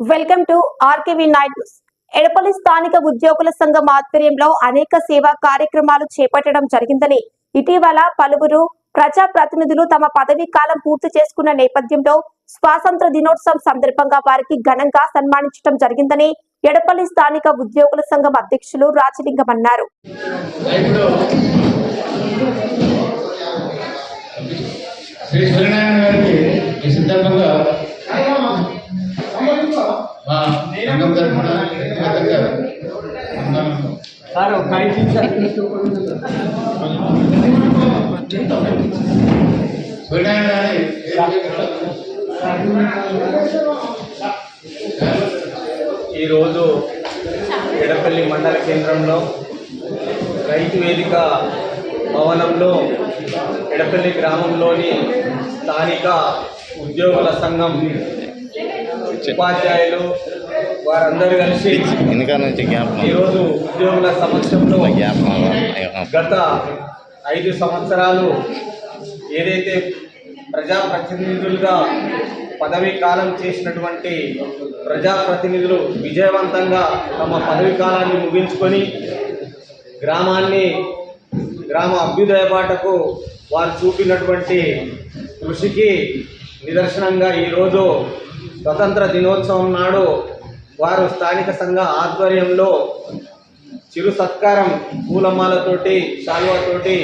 Welcome to RKV night news. Edapalli స్థానిక ఉద్యోగుల సంఘం ఆధ్వర్యంలో అనేక సేవా కార్యక్రమాలు చేపట్టడం జరిగిందని ఇటీవల పలువురు ప్రజా ప్రతినిధులు తమ పదవీ కాలం పూర్తి చేసుకున్న నేపథ్యంలో స్వాతంత్ర దినోత్సవం సందర్భంగా వారికి ఘనంగా సన్మానించడం జరిగిందని ఎడపల్లి స్థానిక ఉద్యోగుల సంఘం అధ్యక్షులు రాజలింగం అన్నారు. సార్ ఒక ఐదు ఈరోజు ఎడపల్లి మండల కేంద్రంలో రైతు వేదిక భవనంలో ఎడపల్లి గ్రామంలోని స్థానిక ఉద్యోగుల సంఘం ఉపాధ్యాయులు వారందరూ కలిసి వెనక నుంచి ఈరోజు ఉద్యోగుల సమక్షంలో గత ఐదు సంవత్సరాలు ఏదైతే ప్రజాప్రతినిధులుగా పదవీ కాలం చేసినటువంటి ప్రజాప్రతినిధులు విజయవంతంగా తమ పదవీ కాలాన్ని ముగించుకొని గ్రామాన్ని గ్రామ అభ్యుదయ బాటకు వారు చూపినటువంటి కృషికి నిదర్శనంగా ఈరోజు స్వతంత్ర దినోత్సవం నాడు వారు స్థానిక సంఘ ఆధ్వర్యంలో చిరు సత్కారం పూలమాలతోటి శాలువతోటి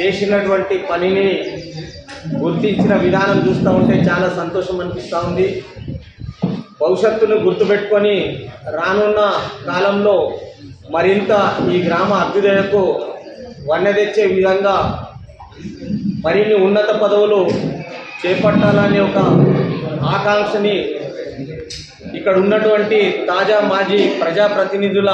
చేసినటువంటి పనిని గుర్తించిన విధానం చూస్తూ ఉంటే చాలా సంతోషం అనిపిస్తూ ఉంది. భవిష్యత్తును గుర్తుపెట్టుకొని రానున్న కాలంలో మరింత ఈ గ్రామ అభ్యుదయకు వన్నె తెచ్చే విధంగా మరిన్ని ఉన్నత పదవులు చేపట్టాలని ఒక ఆకాంక్షని ఇక్కడ ఉన్నటువంటి తాజా మాజీ ప్రజాప్రతినిధుల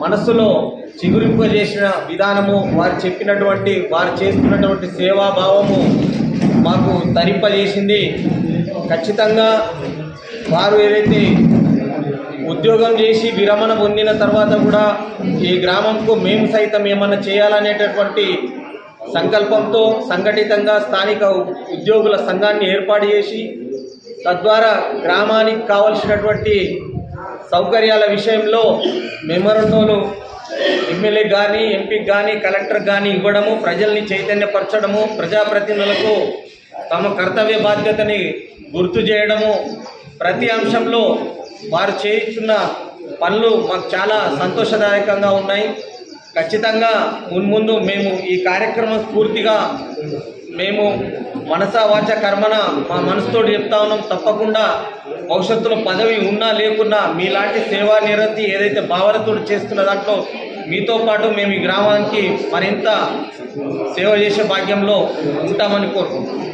మనస్సులో చిగురింపజేసిన విధానము వారు చెప్పినటువంటి వారు చేస్తున్నటువంటి సేవాభావము మాకు తరింపజేసింది. ఖచ్చితంగా వారు ఏదైతే ఉద్యోగం చేసి విరమణ పొందిన తర్వాత కూడా ఈ గ్రామంకు మేము సైతం ఏమన్నా చేయాలనేటటువంటి సంకల్పంతో సంఘటితంగా స్థానిక ఉద్యోగుల సంఘాన్ని ఏర్పాటు చేసి తద్వారా గ్రామానికి కావలసినటువంటి సౌకర్యాల విషయంలో మెమరండోలు ఎమ్మెల్యే కానీ ఎంపీకి కానీ కలెక్టర్ కానీ ఇవ్వడము ప్రజల్ని చైతన్యపరచడము ప్రజాప్రతినిధులకు తమ కర్తవ్య బాధ్యతని గుర్తు చేయడము ప్రతి అంశంలో వారు చేస్తున్న పనులు మాకు చాలా సంతోషదాయకంగా ఉన్నాయి. ఖచ్చితంగా మున్ముందు మేము ఈ కార్యక్రమం స్ఫూర్తిగా మేము మనస వాచ కర్మన మా మనసుతో చెప్తా ఉన్నాం. తప్పకుండా భవిష్యత్తులో పదవి ఉన్నా లేకున్నా మీలాంటి సేవా నిరతి ఏదైతే భావనతో చేస్తున్న దాంట్లో మీతో పాటు మేము ఈ గ్రామానికి మరింత సేవ చేసే భాగ్యంలో ఉంటామని కోరుకుంటున్నాం.